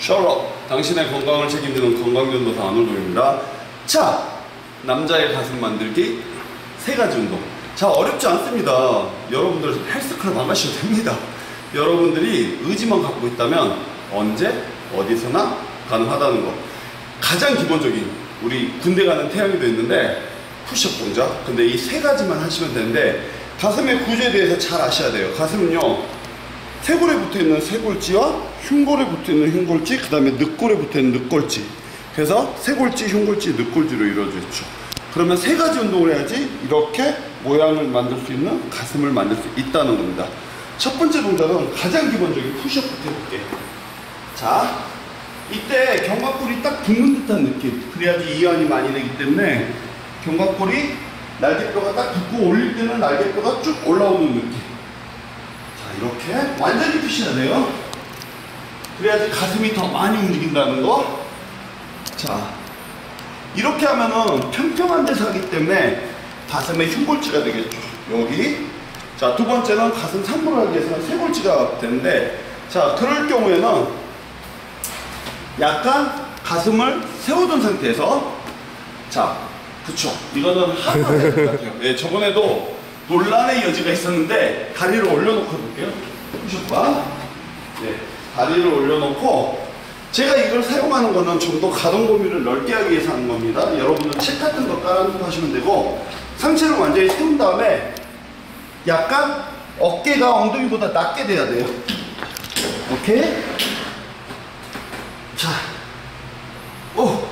셜록. 당신의 건강을 책임지는 건강전도사 안울동입니다. 자 남자의 가슴 만들기 세 가지 운동. 자 어렵지 않습니다. 여러분들 헬스클럽 안 가셔도 됩니다. 여러분들이 의지만 갖고 있다면 언제 어디서나 가능하다는 거. 가장 기본적인 우리 군대 가는 태양이도 있는데 푸시업 동작. 근데 이 세 가지만 하시면 되는데 가슴의 구조에 대해서 잘 아셔야 돼요. 가슴은요 쇄골에 붙어 있는 쇄골지와 흉골에 붙어 있는 흉골지, 그 다음에 늑골에 붙어 있는 늑골지. 그래서 쇄골지, 흉골지, 늑골지로 이루어져 있죠. 그러면 세 가지 운동을 해야지 이렇게 모양을 만들 수 있는 가슴을 만들 수 있다는 겁니다. 첫 번째 동작은 가장 기본적인 푸시업부터 해볼게. 자, 이때 견갑골이 딱 붙는 듯한 느낌. 그래야지 이완이 많이 되기 때문에 견갑골이 날개뼈가 딱 붙고 올릴 때는 날개뼈가 쭉 올라오는 느낌. 이렇게 완전히 돼요. 그래야지 가슴이 더 많이 움직인다는 거. 자, 이렇게 하면은 평평한 데서 하기 때문에 가슴에 흉골지가 되겠죠. 여기. 자, 두 번째는 가슴 상부를 하기 위해서는 쇄골지가 되는데, 자, 그럴 경우에는 약간 가슴을 세워둔 상태에서, 자, 그쵸. 이거는 하나 해야 될것 같아요. 예, 저번에도 논란의 여지가 있었는데 다리를 올려놓고 볼게요. 푸셔봐. 네, 다리를 올려놓고 제가 이걸 사용하는 거는 좀 더 가동 범위를 넓게 하기 위해서 하는 겁니다. 여러분은 책 같은 거 깔아놓고 하시면 되고 상체를 완전히 세운 다음에 약간 어깨가 엉덩이보다 낮게 돼야 돼요. 오케이? 자, 오,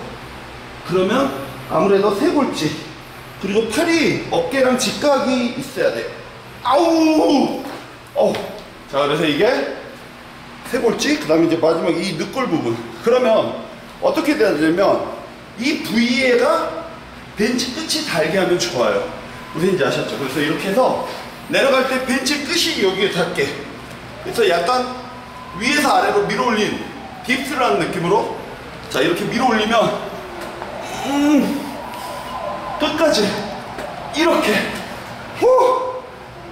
그러면 아무래도 쇄골지 그리고 팔이 어깨랑 직각이 있어야 돼. 아우! 어. 자, 그래서 이게 쇄골지, 그 다음에 이제 마지막 이 늑골 부분. 그러면 어떻게 돼야 되냐면 이 부위에가 벤치 끝이 닿게 하면 좋아요. 무슨 지 아셨죠? 그래서 이렇게 해서 내려갈 때 벤치 끝이 여기에 닿게. 그래서 약간 위에서 아래로 밀어 올린 딥스를 하는 느낌으로 자, 이렇게 밀어 올리면 음. 끝까지 이렇게 후!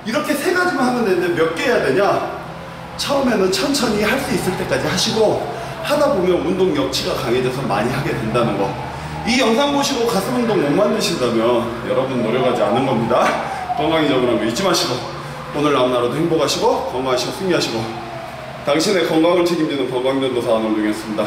이렇게 세 가지만 하면 되는데 몇 개 해야 되냐? 처음에는 천천히 할 수 있을 때까지 하시고 하다 보면 운동 역치가 강해져서 많이 하게 된다는 거. 이 영상 보시고 가슴 운동 못 만드신다면 여러분 노력하지 않은 겁니다. 건강이적으로 거 잊지 마시고 오늘 남은 하루도 행복하시고 건강하시고 승리하시고 당신의 건강을 책임지는 건강전도사 안원동이었습니다